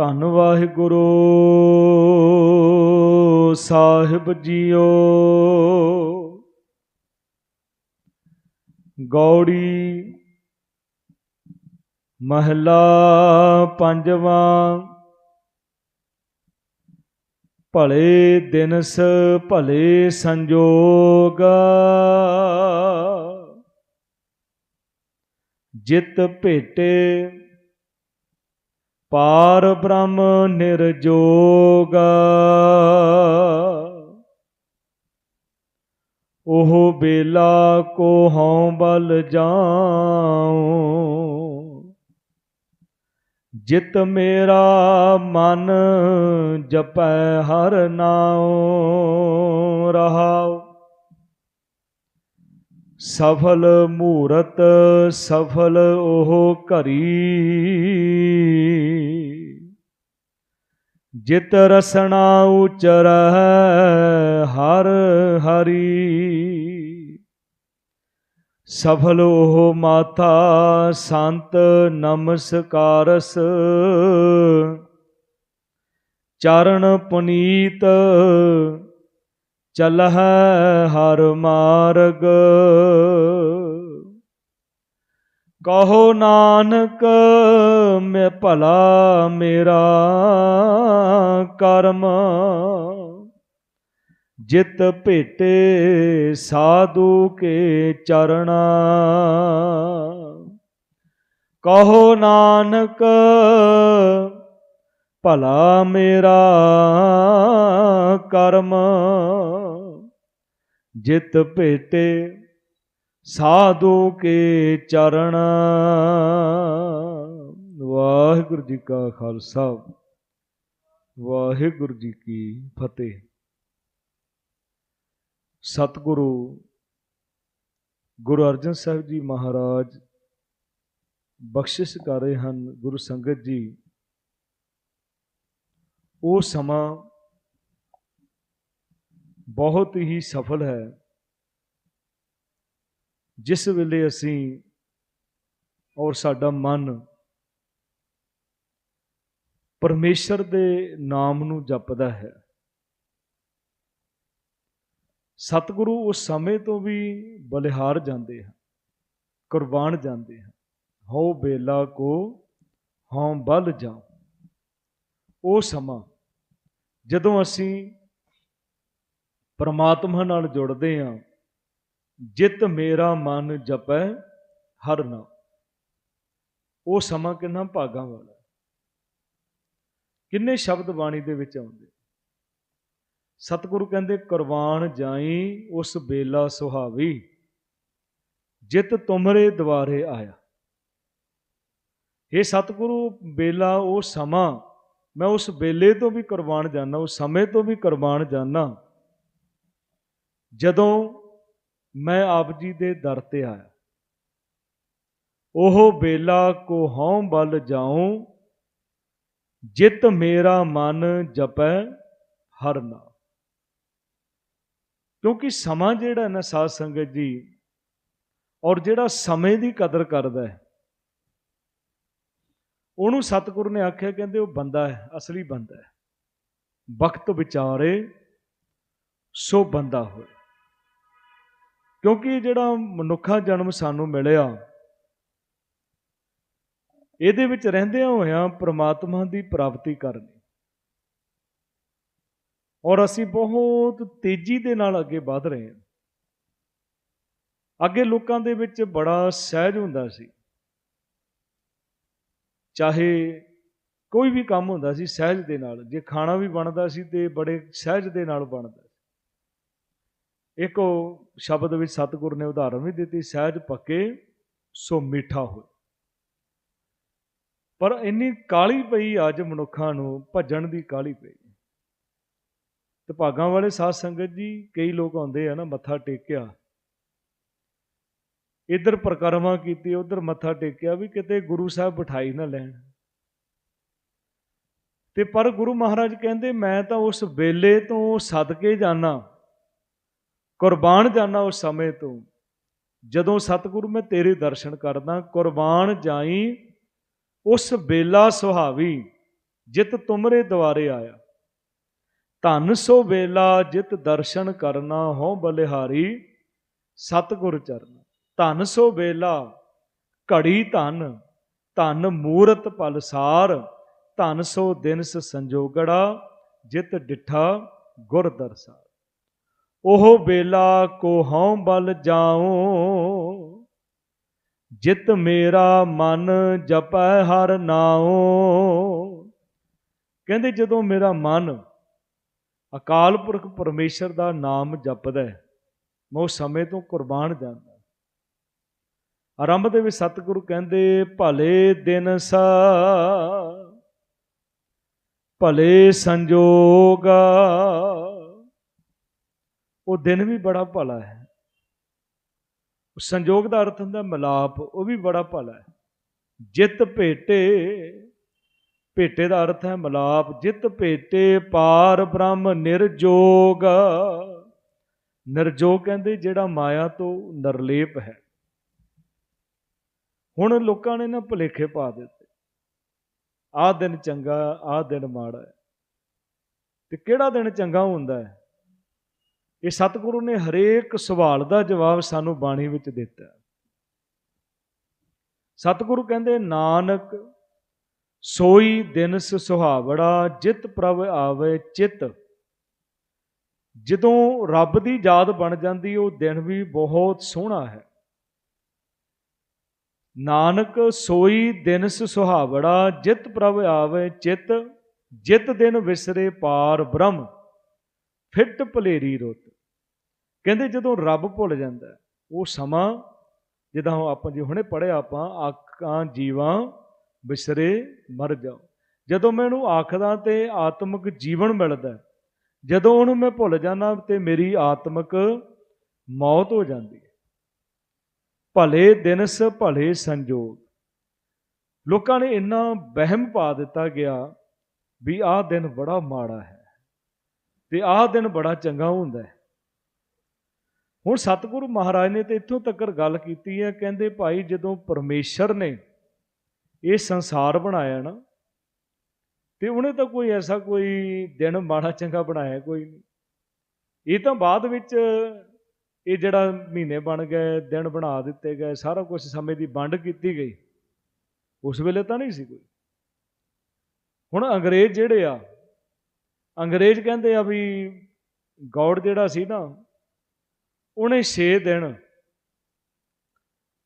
ਧੰਨ ਵਾਹਿਗੁਰੂ। ਸਾਹਿਬ ਜੀਓ। ਗੌੜੀ ਮਹਲਾ ਪੰਜਵਾਂ। ਭਲੇ ਦਿਨਸ ਭਲੇ ਸੰਜੋਗ। ਜਿਤ ਭੇਟੇ ਪਾਰ ਬ੍ਰਹਮ ਨਿਰਜੋਗ। ਉਹ ਬੇਲਾ ਕੋ ਹਉ ਬਲ ਜਾਉ। ਜਿਤ ਮੇਰਾ ਮਨ ਜਪੈ ਹਰ ਨਾਉ ਰਹਾਉ। ਸਫਲ ਮੂਰਤ ਸਫਲ ਉਹ ਘਰੀ। ਜਿਤ ਰਸਨਾ ਉਚਰੈ ਹਰ ਹਰੀ। ਸਫਲ ਉਹ ਮਾਤਾ ਸੰਤ ਨਮਸਕਾਰਸ। ਚਰਨ ਪੁਨੀਤ ਚਲਹਿ ਹਰ ਮਾਰਗ। ਕਹੋ ਨਾਨਕ ਮੈਂ ਭਲਾ ਮੇਰਾ ਕਰਮ। ਜਿਤ ਭੇਟੇ ਸਾਧੂ ਕੇ ਚਰਣਾ। ਕਹੋ ਨਾਨਕ, ਭਲਾ ਮੇਰਾ ਕਰਮ। ਜਿਤ ਭੇਟੇ ਸਾਧੂ ਕੇ ਚਰਨ ਵਾਹਿਗੁਰੂ ਜੀ ਕਾ ਖਾਲਸਾ। ਵਾਹਿਗੁਰੂ ਜੀ ਕੀ ਫਤਿਹ। ਸਤਿਗੁਰੂ ਗੁਰੂ ਅਰਜਨ ਸਾਹਿਬ ਜੀ ਮਹਾਰਾਜ ਬਖਸ਼ਿਸ਼ ਕਰ ਰਹੇ ਹਨ ਗੁਰੂ ਸੰਗਤ ਜੀ। ਉਹ ਸਮਾਂ ਬਹੁਤ ਹੀ ਸਫਲ ਹੈ। ਜਿਸ ਵੇਲੇ ਅਸੀਂ ਔਰ ਸਾਡਾ ਮਨ ਪਰਮੇਸ਼ਰ ਦੇ ਨਾਮ ਨੂੰ ਜਪਦਾ ਹੈ। ਸਤਿਗੁਰੂ ਉਸ ਸਮੇਂ ਤੋਂ ਵੀ ਬਲਿਹਾਰ ਜਾਂਦੇ ਹਨ, ਕੁਰਬਾਨ ਜਾਂਦੇ ਹਨ। ਹਉ ਬੇਲਾ ਕੋ ਹਉ ਬਲ ਜਾਉ ਉਹ ਸਮਾਂ ਜਦੋਂ ਅਸੀਂ ਪਰਮਾਤਮਾ ਨਾਲ ਜੁੜਦੇ ਹਾਂ, ਜਿਤ ਮੇਰਾ ਮਨ ਜਪੈ ਹਰ ਨਾਮ। ਉਹ ਸਮਾਂ ਕਿੰਨਾ ਭਾਗਾਂ ਵਾਲਾ ਕਿੰਨੇ ਸ਼ਬਦ ਬਾਣੀ ਦੇ ਵਿੱਚ ਆਉਂਦੇ? ਸਤਿਗੁਰੂ ਕਹਿੰਦੇ, ਕੁਰਬਾਨ ਜਾਈ ਉਸ ਬੇਲਾ ਸੁਹਾਵੀ, ਜਿਤ ਤੁਮਰੇ ਦਵਾਰੇ ਆਇਆ। ਇਹ ਸਤਿਗੁਰੂ, ਬੇਲਾ ਉਹ ਸਮਾਂ, ਮੈਂ ਉਸ ਬੇਲੇ ਤੋਂ ਵੀ ਕੁਰਬਾਨ ਜਾਣਾ ਉਸ ਸਮੇਂ ਤੋਂ ਵੀ ਕੁਰਬਾਨ ਜਾਣਾ ਜਦੋਂ ਮੈਂ ਆਪ ਜੀ ਦੇ ਦਰ ਤੇ ਆਇਆ। ਉਹ ਬੇਲਾ ਕੋ ਹਉ ਬਲ ਜਾਉ ਜਿਤ ਮੇਰਾ ਮਨ ਜਪੈ ਹਰ ਨਾਮ ਕਿਉਂਕਿ ਸਮਾਂ ਜਿਹੜਾ ਨਾ ਸਾਧ ਸੰਗਤ ਜੀ, ਔਰ ਜਿਹੜਾ ਸਮੇਂ ਦੀ ਕਦਰ ਕਰਦਾ ਹੈ, ਉਹਨੂੰ ਸਤਿਗੁਰ ਨੇ ਆਖਿਆ, ਕਹਿੰਦੇ ਉਹ ਬੰਦਾ ਹੈ, ਅਸਲੀ ਬੰਦਾ ਹੈ। ਵਕਤ ਵਿਚਾਰੇ ਸੋ ਬੰਦਾ ਹੋਏ। ਕਿਉਂਕਿ ਜਿਹੜਾ ਮਨੁੱਖਾ ਜਨਮ ਸਾਨੂੰ ਮਿਲਿਆ ਇਹਦੇ ਵਿੱਚ ਰਹਿੰਦਿਆਂ ਹੋਇਆਂ ਪ੍ਰਮਾਤਮਾ ਦੀ ਪ੍ਰਾਪਤੀ ਕਰਨੀ। ਔਰ ਅਸੀਂ ਬਹੁਤ ਤੇਜ਼ੀ ਦੇ ਨਾਲ ਅੱਗੇ ਵਧ ਰਹੇ ਹਾਂ। ਅੱਗੇ ਲੋਕਾਂ ਦੇ ਵਿੱਚ ਬੜਾ ਸਹਿਜ ਹੁੰਦਾ ਸੀ। ਚਾਹੇ ਕੋਈ ਵੀ ਕੰਮ ਹੁੰਦਾ ਸੀ ਸਹਿਜ ਦੇ ਨਾਲ, ਜੇ ਖਾਣਾ ਵੀ ਬਣਦਾ ਸੀ ਤੇ ਬੜੇ ਸਹਿਜ ਦੇ ਨਾਲ ਬਣਦਾ ਸੀ। ਇੱਕ ਉਹ ਸ਼ਬਦ ਵਿੱਚ ਸਤਿਗੁਰ ਨੇ ਉਦਾਹਰਨ ਵੀ ਦਿੱਤੀ, ਸਹਿਜ ਪੱਕੇ ਸੋ ਮਿੱਠਾ ਹੋਏ। ਪਰ ਇੰਨੀ ਕਾਲੀ ਪਈ ਅੱਜ ਮਨੁੱਖਾਂ ਨੂੰ, ਭੱਜਣ ਦੀ ਕਾਲੀ ਪਈ। ਤੇ ਭਾਗਾਂ ਵਾਲੇ ਸਾਧ ਸੰਗਤ ਜੀ, ਕਈ ਲੋਕ ਆਉਂਦੇ ਆ ਨਾ, ਮੱਥਾ ਟੇਕਿਆ। ਇੱਧਰ ਪ੍ਰਕਰਮਾ ਕੀਤੀ, ਉਧਰ ਮੱਥਾ ਟੇਕਿਆ ਵੀ ਕਿਤੇ ਗੁਰੂ ਸਾਹਿਬ ਬਿਠਾਈ ਨਾ ਲੈਣ। ਤੇ ਪਰ ਗੁਰੂ ਮਹਾਰਾਜ ਕਹਿੰਦੇ, ਮੈਂ ਤਾਂ ਉਸ ਵੇਲੇ ਤੋਂ ਸਦਕੇ ਜਾਣਾ ਕੁਰਬਾਨ ਜਾਣਾ ਉਸ ਸਮੇਂ ਤੋਂ। ਜਦੋਂ ਸਤਿਗੁਰੂ ਮੈਂ ਤੇਰੇ ਦਰਸ਼ਨ ਕਰਦਾ, ਕੁਰਬਾਨ ਜਾਈ ਉਸ ਬੇਲਾ ਸੁਹਾਵੀ, ਜਿਤ ਤੁਮਰੇ ਦੁਆਰੇ ਆਇਆ। ਧਨ ਸੋ ਵੇਲਾ ਜਿਤ ਦਰਸ਼ਨ ਕਰਨਾ ਹੋ ਬਲਿਹਾਰੀ, ਸਤਿਗੁਰ ਚਰਨ। ਧਨ ਸੋ ਵੇਲਾ ਘੜੀ ਧਨ ਧਨ ਮੂਰਤ ਪਲਸਾਰ, ਧਨ ਸੋ ਦਿਨਸ ਸੰਜੋਗੜਾ, ਜਿਤ ਡਿਠਾ ਗੁਰ ਦਰਸਾਰ। ਉਹ ਵੇਲਾ ਕੋ ਹਉ ਬਲ ਜਾਉ ਜਿਤ ਮੇਰਾ ਮਨ ਜਪੈ ਹਰ ਨਾਉ। ਕਹਿੰਦੇ ਜਦੋਂ ਮੇਰਾ ਮਨ ਅਕਾਲ ਪੁਰਖ ਪਰਮੇਸ਼ਰ ਦਾ ਨਾਮ ਜਪਦਾ ਹੈ, ਮੈਂ ਉਸ ਸਮੇਂ ਤੋਂ ਕੁਰਬਾਨ ਜਾਂਦਾ ਆਰੰਭ ਦੇ ਵਿੱਚ ਸਤਿਗੁਰੂ ਕਹਿੰਦੇ, ਭਲੇ ਦਿਨ ਸਾ, ਭਲੇ ਸੰਜੋਗ। ਉਹ ਦਿਨ ਵੀ ਬੜਾ ਭਲਾ ਹੈ। ਸੰਜੋਗ ਦਾ ਅਰਥ ਹੁੰਦਾ ਮਿਲਾਪ, ਉਹ ਵੀ ਬੜਾ ਭਲਾ ਹੈ। ਜਿਤ ਭੇਟੇ ਭੇਟੇ ਦਾ ਅਰਥ ਹੈ ਮਿਲਾਪ। ਜਿਤ ਭੇਟੇ ਪਾਰ ਬ੍ਰਹਮ ਨਿਰਜੋਗ। ਨਿਰਜੋਗ ਕਹਿੰਦੇ ਜਿਹੜਾ ਮਾਇਆ ਤੋਂ ਨਿਰਲੇਪ ਹੈ। ਹੁਣ ਲੋਕਾਂ ਨੇ ਨਾ ਭੁਲੇਖੇ ਪਾ ਦਿੱਤੇ। ਆਹ ਦਿਨ ਚੰਗਾ, ਆਹ ਦਿਨ ਮਾੜਾ ਹੈ। ਤੇ ਕਿਹੜਾ ਦਿਨ ਚੰਗਾ ਹੁੰਦਾ ਹੈ? ਇਹ ਸਤਿਗੁਰੂ ਨੇ ਹਰੇਕ ਸਵਾਲ ਦਾ ਜਵਾਬ ਸਾਨੂੰ ਬਾਣੀ ਵਿੱਚ ਦਿੱਤਾ। ਸਤਿਗੁਰੂ ਕਹਿੰਦੇ, ਨਾਨਕ, ਸੋਈ ਦਿਨਸ ਸੁਹਾਵੜਾ, ਜਿਤ ਪ੍ਰਭ ਆਵੇ ਚਿਤ। ਜਦੋਂ ਰੱਬ ਦੀ ਯਾਦ ਬਣ ਜਾਂਦੀ, ਉਹ ਦਿਨ ਵੀ ਬਹੁਤ ਸੋਹਣਾ ਹੈ। ਨਾਨਕ, ਸੋਈ ਦਿਨਸ ਸੁਹਾਵੜਾ, ਜਿਤ ਪ੍ਰਭ ਆਵੇ ਚਿਤ। ਜਿਤ ਦਿਨ ਵਿਸਰੇ ਪਾਰ ਬ੍ਰਹਮ, ਫਿੱਟ ਭਲੇਰੀ ਰੁੱਤ। ਕਹਿੰਦੇ ਜਦੋਂ ਰੱਬ ਭੁੱਲ ਜਾਂਦਾ ਉਹ ਸਮਾਂ ਜਿੱਦਾਂ ਆਪਾਂ ਜੀ ਹੁਣੇ ਪੜਿਆ ਆਪਾਂ ਆਕਾਂ ਜੀਵਾਂ ਬਿਸਰੇ ਮਰ ਜਾਓ। ਜਦੋਂ ਮੈਂ ਉਹਨੂੰ ਆਖਦਾ ਤੇ ਆਤਮਿਕ ਜੀਵਨ ਮਿਲਦਾ ਜਦੋਂ ਉਹਨੂੰ ਮੈਂ ਭੁੱਲ ਜਾਂਦਾ ਤੇ ਮੇਰੀ ਆਤਮਿਕ ਮੌਤ ਹੋ ਜਾਂਦੀ ਹੈ। ਭਲੇ ਦਿਨਸ ਭਲੇ ਸੰਜੋਗ। ਲੋਕਾਂ ਨੇ ਇੰਨਾ ਵਹਿਮ ਪਾ ਦਿੱਤਾ ਗਿਆ ਵੀ ਆਹ ਦਿਨ ਬੜਾ ਮਾੜਾ ਹੈ ਤੇ ਆਹ ਦਿਨ ਬੜਾ ਚੰਗਾ ਹੁੰਦਾ ਹੈ। ਹੁਣ ਸਤਿਗੁਰੂ ਮਹਾਰਾਜ ਨੇ ਤੇ ਇੱਥੋਂ ਤੱਕ ਗੱਲ ਕੀਤੀ ਹੈ, ਕਹਿੰਦੇ ਭਾਈ ਜਦੋਂ ਪਰਮੇਸ਼ਰ ਨੇ ਇਹ ਸੰਸਾਰ ਬਣਾਇਆ ਨਾ, ਤੇ ਉਹਨੇ ਤਾਂ ਕੋਈ ਐਸਾ ਕੋਈ ਦਿਨ ਮਾੜਾ ਚੰਗਾ ਬਣਾਇਆ ਕੋਈ ਨਹੀਂ। ਇਹ ਤਾਂ ਬਾਅਦ ਵਿੱਚ ਇਹ ਜਿਹੜਾ ਮਹੀਨੇ ਬਣ ਗਏ, ਦਿਨ ਬਣਾ ਦਿੱਤੇ ਗਏ, ਸਾਰਾ ਕੁਝ ਸਮੇਂ ਦੀ ਵੰਡ ਕੀਤੀ ਗਈ। ਉਸ ਵੇਲੇ ਤਾਂ ਨਹੀਂ ਸੀ ਕੋਈ। ਹੁਣ ਅੰਗਰੇਜ਼ ਜਿਹੜੇ ਆ, ਅੰਗਰੇਜ਼ ਕਹਿੰਦੇ ਆ ਵੀ ਗੌਡ ਜਿਹੜਾ ਸੀ ਨਾ ਉਹਨੇ 6 ਦਿਨ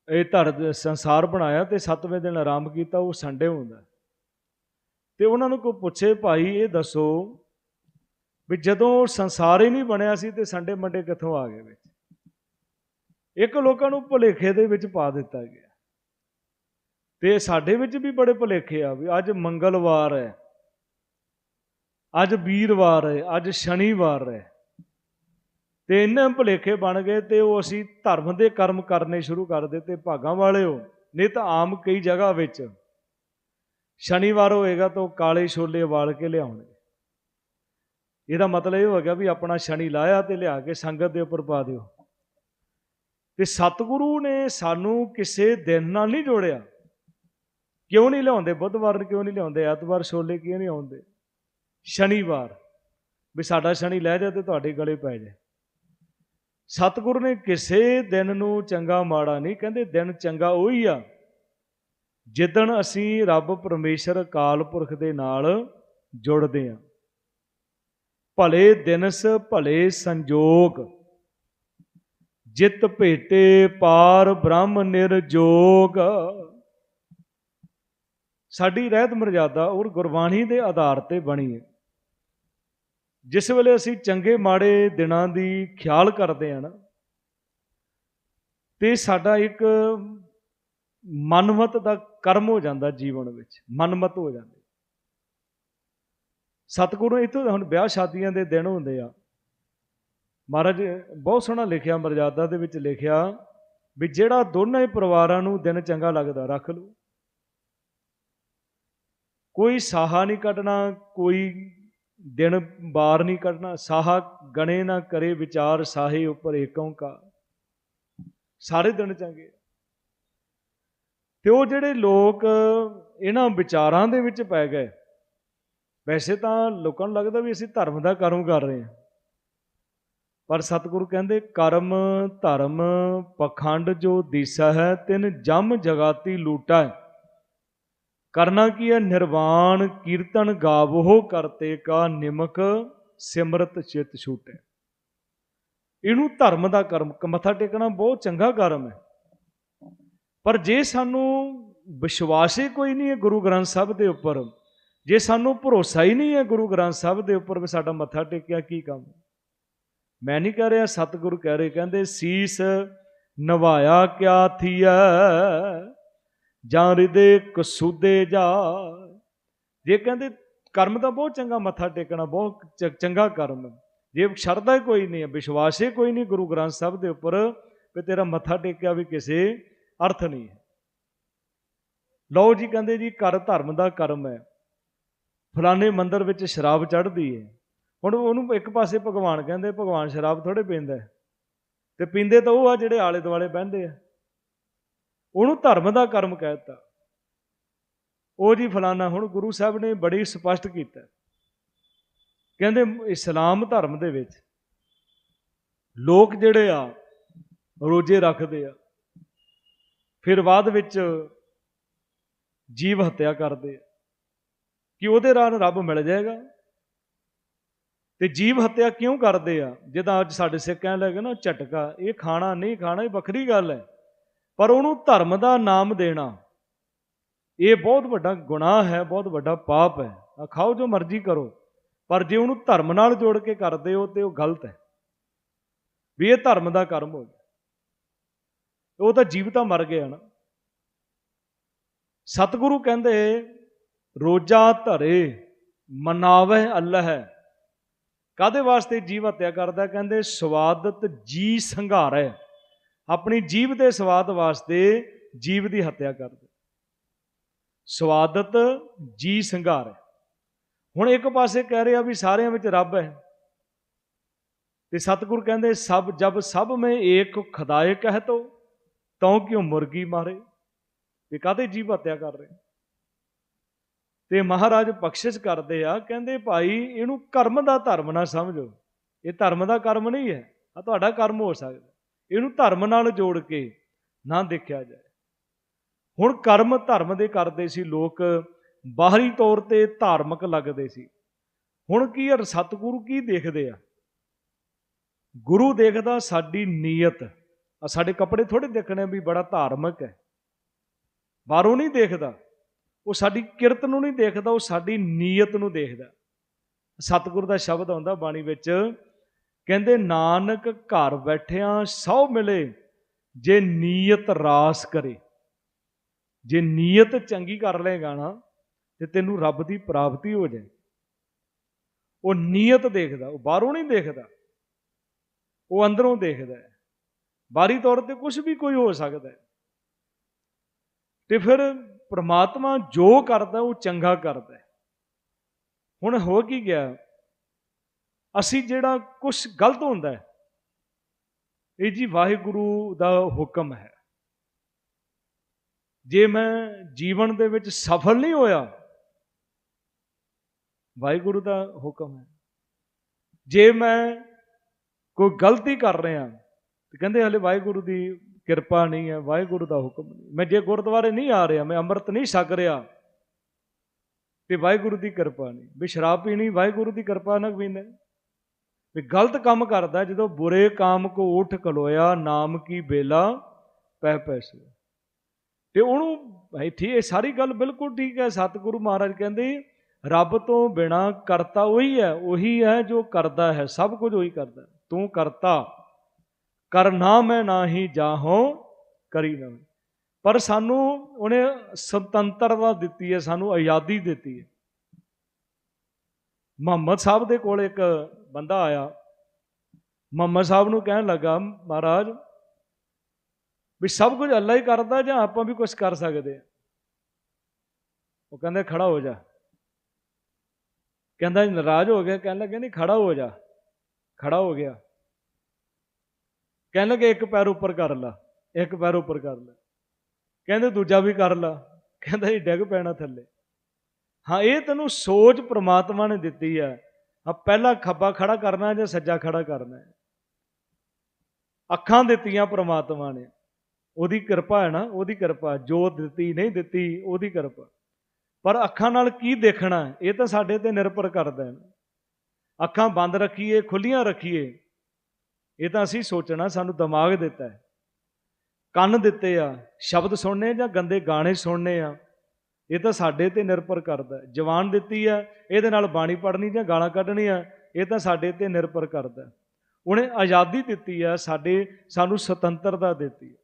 ਇਹ ਧਰ ਸੰਸਾਰ ਬਣਾਇਆ ਤੇ 7ਵੇਂ ਦਿਨ ਆਰਾਮ ਕੀਤਾ, ਉਹ ਸੰਡੇ ਹੁੰਦਾ। ਤੇ ਉਹਨਾਂ ਨੂੰ ਕੋਈ ਪੁੱਛੇ, ਭਾਈ, ਇਹ ਦੱਸੋ ਵੀ ਜਦੋਂ ਸੰਸਾਰ ਹੀ ਨਹੀਂ ਬਣਿਆ ਸੀ ਤੇ ਸੰਡੇ ਮੰਡੇ ਕਿੱਥੋਂ ਆ ਗਏ ਵਿੱਚ? ਇੱਕ ਲੋਕਾਂ ਨੂੰ ਭੁਲੇਖੇ ਦੇ ਵਿੱਚ ਪਾ ਦਿੱਤਾ ਗਿਆ। ਤੇ ਸਾਡੇ ਵਿੱਚ ਵੀ ਬੜੇ ਭੁਲੇਖੇ ਆ ਵੀ ਅੱਜ ਮੰਗਲਵਾਰ ਹੈ, ਅੱਜ ਵੀਰਵਾਰ ਹੈ, ਅੱਜ ਸ਼ਨੀਵਾਰ ਹੈ। ਤੇ ਇਹਨਾਂ ਭੁਲੇਖੇ ਬਣ ਗਏ ਤੇ ਉਹ ਅਸੀਂ ਧਰਮ ਦੇ ਕਰਮ ਕਰਨੇ ਸ਼ੁਰੂ ਕਰ ਦਿੱਤੇ ਭਾਗਾਂ ਵਾਲਿਓ, ਨਹੀਂ ਤਾਂ ਆਮ ਕਈ ਜਗ੍ਹਾ ਵਿੱਚ। ਸ਼ਨੀਵਾਰ ਹੋਏਗਾ ਤਾਂ ਕਾਲੇ ਛੋਲੇ ਵਾਲ ਕੇ ਲਿਆਉਣਗੇ। ਇਹਦਾ ਮਤਲਬ ਇਹ ਹੋ ਗਿਆ ਵੀ ਆਪਣਾ ਸ਼ਨੀ ਲਾਇਆ ਤੇ ਲਿਆ ਕੇ ਸੰਗਤ ਦੇ ਉੱਪਰ ਪਾ ਦਿਓ। ਤੇ ਸਤਿਗੁਰੂ ਨੇ ਸਾਨੂੰ ਕਿਸੇ ਦਿਨ ਨਾਲ ਨਹੀਂ ਜੋੜਿਆ। ਕਿਉਂ ਨਹੀਂ ਲਿਆਉਂਦੇ? ਬੁੱਧਵਾਰ ਨੂੰ ਕਿਉਂ ਨਹੀਂ ਲਿਆਉਂਦੇ? ਐਤਵਾਰ ਛੋਲੇ ਕਿਉਂ ਨਹੀਂ ਆਉਂਦੇ? ਸ਼ਨੀਵਾਰ, ਵੀ ਸਾਡਾ ਸ਼ਨੀ ਲੈ ਜਾ ਤੇ ਤੁਹਾਡੇ ਗਲੇ ਪੈ ਜਾਏ। ਸਤਿਗੁਰ ਨੇ ਕਿਸੇ ਦਿਨ ਨੂੰ ਚੰਗਾ ਮਾੜਾ ਨਹੀਂ ਕਹਿੰਦੇ, ਦਿਨ ਚੰਗਾ ਉਹੀ ਆ। ਜਿੱਦਣ ਅਸੀਂ ਰੱਬ ਪਰਮੇਸ਼ਰ ਅਕਾਲ ਪੁਰਖ ਦੇ ਨਾਲ ਜੁੜਦੇ ਆ ਭਲੇ ਦਿਨਸ ਭਲੇ ਸੰਜੋਗ, ਜਿਤ ਭੇਟੇ ਪਾਰ ਬ੍ਰਹਮ ਨਿਰਜੋਗ। ਸਾਡੀ ਰਹਿਤ ਮਰਜ਼ਾਦਾ ਔਰ ਗੁਰਬਾਣੀ ਦੇ ਆਧਾਰ ਤੇ ਬਣੀ ਹੈ। ਜਿਸ ਵੇਲੇ ਅਸੀਂ ਚੰਗੇ ਮਾੜੇ ਦਿਨਾਂ ਦੀ ਖਿਆਲ ਕਰਦੇ ਆ ਨਾ, ਤੇ ਸਾਡਾ ਇੱਕ ਮਨਮਤ ਦਾ ਕਰਮ ਹੋ ਜਾਂਦਾ ਜੀਵਨ ਵਿੱਚ, ਮਨਮਤ ਹੋ ਜਾਂਦੇ। ਸਤਿਗੁਰੂ ਇਥੋਂ ਹੁਣ ਵਿਆਹ ਸ਼ਾਦੀਆਂ ਦੇ ਦਿਨ ਹੁੰਦੇ ਆ। ਮਹਾਰਾਜ, ਬਹੁਤ ਸੋਹਣਾ ਲਿਖਿਆ, ਮਰਜ਼ਾਦਾ ਦੇ ਵਿੱਚ ਲਿਖਿਆ ਵੀ ਜਿਹੜਾ ਦੋਨਾਂ ਹੀ ਪਰਿਵਾਰਾਂ ਨੂੰ ਦਿਨ ਚੰਗਾ ਲੱਗਦਾ, ਰੱਖ ਲਓ। ਕੋਈ ਸਾਹਾ ਨਹੀਂ ਕੱਢਣਾ, ਕੋਈ ਦਿਨ ਬਾਰ ਨਹੀਂ ਕੱਢਣਾ, ਸਾਹਾ ਗਣੇ ਨਾ ਕਰੇ ਵਿਚਾਰ ਸਾਹੇ ਉੱਪਰ ਏਕੋਂ ਕਾ। ਸਾਰੇ ਦਿਨ ਚੰਗੇ। ਤੇ ਉਹ ਜਿਹੜੇ ਲੋਕ ਇਹਨਾਂ ਵਿਚਾਰਾਂ ਦੇ ਵਿੱਚ ਪੈ ਗਏ, ਵੈਸੇ ਤਾਂ ਲੋਕਾਂ ਨੂੰ ਲੱਗਦਾ ਵੀ ਅਸੀਂ ਧਰਮ ਦਾ ਕਰਮ ਕਰ ਰਹੇ ਹਾਂ। ਪਰ ਸਤਿਗੁਰੂ ਕਹਿੰਦੇ, ਕਰਮ, ਧਰਮ, ਪਖੰਡ ਜੋ ਦੀਸਾ ਹੈ ਤਿੰਨ ਜਮ ਜਗਾਤੀ ਲੂਟਾ ਹੈ ਕਰਨਾ ਕੀ ਹੈ? ਨਿਰਵਾਣ, ਕੀਰਤਨ ਗਾਵੋ ਕਰਤੇ ਕਾ ਨਿਮਕ, ਸਿਮਰਤ ਚਿਤ ਛੂਟੇ। ਇਹਨੂੰ ਧਰਮ ਦਾ ਕਰਮ ਮੱਥਾ ਟੇਕਣਾ ਬਹੁਤ ਚੰਗਾ ਕਰਮ ਹੈ। ਪਰ ਜੇ ਸਾਨੂੰ ਵਿਸ਼ਵਾਸ ਹੀ ਕੋਈ ਨਹੀਂ ਹੈ ਗੁਰੂ ਗ੍ਰੰਥ ਸਾਹਿਬ ਦੇ ਉੱਪਰ, ਜੇ ਸਾਨੂੰ ਭਰੋਸਾ ਹੀ ਨਹੀਂ ਹੈ ਗੁਰੂ ਗ੍ਰੰਥ ਸਾਹਿਬ ਦੇ ਉੱਪਰ ਵੀ ਸਾਡਾ ਮੱਥਾ ਟੇਕਿਆ ਕੀ ਕੰਮ? ਮੈਂ ਨਹੀਂ ਕਹਿ ਰਿਹਾ, ਸਤਿਗੁਰੂ ਕਹਿ ਰਹੇ, ਕਹਿੰਦੇ, ਸੀਸ ਨਵਾਇਆ ਕਿਆ ਥੀਐ? ਜਾਂ ਰਿਦੇ ਕਸੂਦੇ ਜਾ ਜੇ ਕਹਿੰਦੇ ਕਰਮ ਤਾਂ ਬਹੁਤ ਚੰਗਾ ਮੱਥਾ ਟੇਕਣਾ, ਬਹੁਤ ਚ- ਚੰਗਾ ਕਰਮ। ਜੇ ਸ਼ਰਧਾ ਕੋਈ ਨਹੀਂ ਹੈ, ਵਿਸ਼ਵਾਸ ਹੀ ਕੋਈ ਨਹੀਂ ਗੁਰੂ ਗ੍ਰੰਥ ਸਾਹਿਬ ਦੇ ਉੱਪਰ ਵੀ ਤੇਰਾ ਮੱਥਾ ਟੇਕਿਆ ਵੀ ਕਿਸੇ ਅਰਥ ਨਹੀਂ ਹੈ। ਲਓ ਜੀ ਕਹਿੰਦੇ ਜੀ ਕਰ ਧਰਮ ਦਾ ਕਰਮ ਹੈ। ਫਲਾਣੇ ਮੰਦਰ ਵਿੱਚ ਸ਼ਰਾਬ ਚੜ੍ਹਦੀ ਹੈ। ਹੁਣ ਉਹਨੂੰ ਇੱਕ ਪਾਸੇ ਭਗਵਾਨ ਕਹਿੰਦੇ, ਭਗਵਾਨ ਸ਼ਰਾਬ ਥੋੜੇ ਪੀਂਦਾ ਹੈ। ਤੇ ਪੀਂਦੇ ਤਾਂ ਉਹ ਆ ਜਿਹੜੇ ਆਲੇ ਦੁਆਲੇ ਬਹਿੰਦੇ ਆ। ਉਹਨੂੰ ਧਰਮ ਦਾ ਕਰਮ ਕਹਿ ਦਿੱਤਾ। ਉਹ ਜੀ ਫਲਾਣਾ ਹੁਣ ਗੁਰੂ ਸਾਹਿਬ ਨੇ ਬੜੀ ਸਪਸ਼ਟ ਕੀਤਾ। ਕਹਿੰਦੇ ਇਸਲਾਮ ਧਰਮ ਦੇ ਵਿੱਚ ਲੋਕ ਜਿਹੜੇ ਆ, ਰੋਜੇ ਰੱਖਦੇ ਆ, ਫਿਰ ਬਾਅਦ ਵਿੱਚ ਜੀਵ ਹੱਤਿਆ ਕਰਦੇ ਆ। ਕਿ ਉਹਦੇ ਰਾਹ ਰੱਬ ਮਿਲ ਜਾਏਗਾ? ਤੇ ਜੀਵ ਹੱਤਿਆ ਕਿਉਂ ਕਰਦੇ ਆ? ਜਿੱਦਾਂ ਅੱਜ ਸਾਡੇ ਸਿੱਖ ਕਹਿਣ ਲੱਗੇ ਨਾ, ਝਟਕਾ, ਇਹ ਖਾਣਾ ਨਹੀਂ ਖਾਣਾ, ਇਹ ਵੱਖਰੀ ਗੱਲ ਹੈ। ਪਰ ਉਹਨੂੰ ਧਰਮ ਦਾ ਨਾਮ ਦੇਣਾ, ਇਹ ਬਹੁਤ ਵੱਡਾ ਗੁਨਾਹ ਹੈ, ਬਹੁਤ ਵੱਡਾ ਪਾਪ ਹੈ। ਆ ਖਾਓ ਜੋ ਮਰਜ਼ੀ ਕਰੋ, ਪਰ ਜੇ ਉਹਨੂੰ ਧਰਮ ਨਾਲ ਜੋੜ ਕੇ ਕਰਦੇ ਹੋ ਤੇ ਉਹ ਗਲਤ ਹੈ। ਵੀ ਇਹ ਧਰਮ ਦਾ ਕਰਮ ਹੋ ਗਿਆ। ਉਹ ਤਾਂ ਜੀਵ ਤਾਂ ਮਰ ਗਿਆ ਨਾ। ਸਤਿਗੁਰੂ ਕਹਿੰਦੇ, ਰੋਜਾ ਧਰੇ ਮਨਾਵੇ ਅੱਲਾਹ। ਕਾਦੇ ਵਾਸਤੇ ਜੀਵ ਹੱਤਿਆ ਕਰਦਾ? ਕਹਿੰਦੇ, ਸਵਾਦਤ ਜੀ ਸੰਘਾਰੈ ਆਪਣੀ ਜੀਵ ਦੇ ਸਵਾਦ ਵਾਸਤੇ ਜੀਵ ਦੀ ਹੱਤਿਆ ਕਰਦੇ ਸਵਾਦਤ ਜੀ ਸੰਘਾਰੈ ਹੁਣ ਇੱਕ ਪਾਸੇ ਕਹਿ ਰਿਹਾ ਵੀ ਸਾਰਿਆਂ ਵਿੱਚ ਰੱਬ ਹੈ। ਤੇ ਸਤਿਗੁਰ ਕਹਿੰਦੇ, ਸਭ ਜਬ ਸਭ ਮੈਂ ਏਕ ਖੁਦਾਏ ਕਹਤੋ, ਤਉ ਕਿਉ ਮੁਰਗੀ ਮਾਰੇ? ਇਹ ਕਾਦੇ ਜੀਵ ਹੱਤਿਆ ਕਰ ਰਹੇ? ਤੇ ਮਹਾਰਾਜ ਬਖਸ਼ਿਸ਼ ਕਰਦੇ ਆ, ਕਹਿੰਦੇ ਭਾਈ, ਇਹਨੂੰ ਕਰਮ ਦਾ ਧਰਮ ਨਾ ਸਮਝੋ। ਇਹ ਧਰਮ ਦਾ ਕਰਮ ਨਹੀਂ ਹੈ। ਆ ਤੁਹਾਡਾ ਕਰਮ ਹੋ ਸਕਦਾ। ਇਹਨੂੰ ਧਰਮ ਨਾਲ ਜੋੜ ਕੇ ਨਾ ਦੇਖਿਆ ਜਾਏ। ਹੁਣ ਕਰਮ ਧਰਮ ਦੇ ਕਰਦੇ ਸੀ ਲੋਕ, ਬਾਹਰੀ ਤੌਰ ਤੇ ਧਾਰਮਿਕ ਲੱਗਦੇ ਸੀ। ਹੁਣ ਕੀ ਹੈ ਸਤਿਗੁਰੂ ਕੀ ਦੇਖਦੇ ਆ? ਗੁਰੂ ਦੇਖਦਾ ਸਾਡੀ ਨੀਅਤ। ਆ ਸਾਡੇ ਕੱਪੜੇ ਥੋੜੇ ਦੇਖਣੇ ਵੀ ਬੜਾ ਧਾਰਮਿਕ ਹੈ। ਬਾਹਰੋਂ ਨਹੀਂ ਦੇਖਦਾ। ਉਹ ਸਾਡੀ ਕਿਰਤ ਨੂੰ ਨਹੀਂ ਦੇਖਦਾ, ਉਹ ਸਾਡੀ ਨੀਅਤ ਨੂੰ ਦੇਖਦਾ। ਸਤਿਗੁਰ ਦਾ ਸ਼ਬਦ ਆਉਂਦਾ ਬਾਣੀ ਵਿੱਚ ਕਹਿੰਦੇ, ਨਾਨਕ ਘਰ ਬੈਠਿਆਂ ਸੌ ਮਿਲੇ, ਜੇ ਨੀਅਤ ਰਾਸ ਕਰੇ। ਜੇ ਨੀਅਤ ਚੰਗੀ ਕਰ ਲੇਗਾ ਨਾ ਤੇ ਤੈਨੂੰ ਰੱਬ ਦੀ ਪ੍ਰਾਪਤੀ ਹੋ ਜਾਏ। ਉਹ ਨੀਅਤ ਦੇਖਦਾ, ਉਹ ਬਾਹਰੋਂ ਨਹੀਂ ਦੇਖਦਾ, ਉਹ ਅੰਦਰੋਂ ਦੇਖਦਾ ਹੈ। ਬਾਹਰੀ ਤੌਰ ਤੇ ਕੁਝ ਵੀ ਕੋਈ ਹੋ ਸਕਦਾ ਹੈ। ਤੇ ਫਿਰ ਪ੍ਰਮਾਤਮਾ ਜੋ ਕਰਦਾ, ਉਹ ਚੰਗਾ ਕਰਦਾ ਹੁਣ ਹੋ ਕੀ ਗਿਆ? ਅਸੀਂ ਜਿਹੜਾ ਕੁਝ ਗਲਤ ਹੁੰਦਾ ਹੈ, ਇਹ ਜੀ ਵਾਹਿਗੁਰੂ ਦਾ ਹੁਕਮ ਹੈ। ਜੇ ਮੈਂ ਜੀਵਨ ਦੇ ਵਿੱਚ ਸਫਲ ਨਹੀਂ ਹੋਇਆ, ਵਾਹਿਗੁਰੂ ਦਾ ਹੁਕਮ ਹੈ। ਜੇ ਮੈਂ ਕੋਈ ਗਲਤੀ ਕਰ ਰਿਹਾ, ਤੇ ਕਹਿੰਦੇ ਹਲੇ ਵਾਹਿਗੁਰੂ ਦੀ ਕਿਰਪਾ ਨਹੀਂ ਹੈ, ਵਾਹਿਗੁਰੂ ਦਾ ਹੁਕਮ ਨਹੀਂ। ਮੈਂ ਜੇ ਗੁਰਦੁਆਰੇ ਨਹੀਂ ਆ ਰਿਹਾ, ਮੈਂ ਅੰਮ੍ਰਿਤ ਨਹੀਂ ਛਕ ਰਿਹਾ, ਤੇ ਵਾਹਿਗੁਰੂ ਦੀ ਕਿਰਪਾ ਨਹੀਂ। ਵੀ ਸ਼ਰਾਬ ਪੀਣੀ ਵਾਹਿਗੁਰੂ ਦੀ ਕਿਰਪਾ ਨਾਲ ਪੀਂਦੇ ਵੀ ਗਲਤ ਕੰਮ ਕਰਦਾ ਜਦੋਂ ਬੁਰੇ ਕਾਮ ਕੋ ਉਠ ਕਲੋਇਆ ਨਾਮ ਕੀ ਬੇਲਾ, ਪੈ ਪੈਸੇ। ਤੇ ਉਹਨੂੰ ਭਾਈ ਇਹ ਸਾਰੀ ਗੱਲ ਬਿਲਕੁਲ ਠੀਕ ਹੈ, ਸਤਿਗੁਰੂ ਮਹਾਰਾਜ ਕਹਿੰਦੇ, ਰੱਬ ਤੋਂ ਬਿਨਾ ਕਰਤਾ ਉਹੀ ਹੈ ਉਹੀ ਹੈ ਜੋ ਕਰਦਾ ਹੈ, ਸਭ ਕੁਝ ਉਹੀ ਕਰਦਾ ਤੂੰ ਕਰਤਾ, ਕਰ ਨਾ ਮੈਂ ਨਾਹੀ ਜਾਹੋ, ਕਰੀ ਨਾ ਪਰ ਸਾਨੂੰ ਉਹਨੇ ਸੁਤੰਤਰਤਾ ਦਿੱਤੀ ਹੈ, ਸਾਨੂੰ ਆਜ਼ਾਦੀ ਦਿੱਤੀ ਹੈ। ਮੁਹੰਮਦ ਸਾਹਿਬ ਦੇ ਕੋਲ ਇੱਕ ਬੰਦਾ ਆਇਆ। ਮੰਮਾ ਸਾਹਿਬ ਨੂੰ ਕਹਿਣ ਲੱਗਾ, ਮਹਾਰਾਜ, ਵੀ ਸਭ ਕੁਝ ਅੱਲਾ ਹੀ ਕਰਦਾ ਜਾਂ ਆਪਾਂ ਵੀ ਕੁਝ ਕਰ ਸਕਦੇ ਹਾਂ ਉਹ ਕਹਿੰਦੇ, ਖੜਾ ਹੋ ਜਾ। ਕਹਿੰਦਾ, ਨਾਰਾਜ਼ ਹੋ ਗਿਆ। ਕਹਿਣ ਲੱਗੇ, ਨਹੀਂ, ਖੜਾ ਹੋ ਜਾ। ਖੜਾ ਹੋ ਗਿਆ। ਕਹਿਣ ਲੱਗੇ, ਇੱਕ ਪੈਰ ਉੱਪਰ ਕਰ ਲਾ, ਇੱਕ ਪੈਰ ਉੱਪਰ ਕਰ ਲਾ। ਕਹਿੰਦੇ, ਦੂਜਾ ਵੀ ਕਰ ਲਾ। ਕਹਿੰਦਾ ਜੀ ਡਿੱਗ ਪੈਣਾ ਥੱਲੇ। ਹਾਂ, ਇਹ ਤੈਨੂੰ ਸੋਚ ਪ੍ਰਮਾਤਮਾ ਨੇ ਦਿੱਤੀ ਹੈ। ਆ ਪਹਿਲਾ ਖੱਬਾ ਖੜਾ ਕਰਨਾ ਜਾਂ ਸੱਜਾ ਖੜਾ ਕਰਨਾ ਹੈ? ਅੱਖਾਂ ਦਿੱਤੀਆਂ ਪ੍ਰਮਾਤਮਾ ਨੇ। ਉਹਦੀ ਕਿਰਪਾ ਹੈ ਨਾ, ਉਹਦੀ ਕਿਰਪਾ। ਜੋ ਦਿੱਤੀ, ਨਹੀਂ ਦਿੱਤੀ, ਉਹਦੀ ਕਿਰਪਾ। ਪਰ ਅੱਖਾਂ ਨਾਲ ਕੀ ਦੇਖਣਾ ਇਹ ਤਾਂ ਸਾਡੇ ਤੇ ਨਿਰਭਰ ਕਰਦਾ ਹੈ ਅੱਖਾਂ ਬੰਦ ਰੱਖੀਏ, ਖੁੱਲੀਆਂ ਰੱਖੀਏ। ਇਹ ਤਾਂ ਅਸੀਂ ਸੋਚਣਾ, ਸਾਨੂੰ ਦਿਮਾਗ ਦਿੱਤਾ ਹੈ। ਕੰਨ ਦਿੱਤੇ ਆ, ਸ਼ਬਦ ਸੁਣਨੇ ਜਾਂ ਗੰਦੇ ਗਾਣੇ ਸੁਣਨੇ ਆ। ਇਹ ਤਾਂ ਸਾਡੇ ਤੇ ਨਿਰਭਰ ਕਰਦਾ ਜਵਾਨ ਦਿੱਤੀ ਆ, ਇਹਦੇ ਨਾਲ ਬਾਣੀ ਪੜ੍ਹਨੀ ਜਾਂ ਗਾਲਾਂ ਕੱਢਣੀਆਂ, ਇਹ ਤਾਂ ਸਾਡੇ ਤੇ ਨਿਰਭਰ ਕਰਦਾ ਉਹਨੇ ਆਜ਼ਾਦੀ ਦਿੱਤੀ ਆ, ਸਾਡੇ, ਸਾਨੂੰ ਸੁਤੰਤਰਤਾ ਦਿੱਤੀ ਹੈ।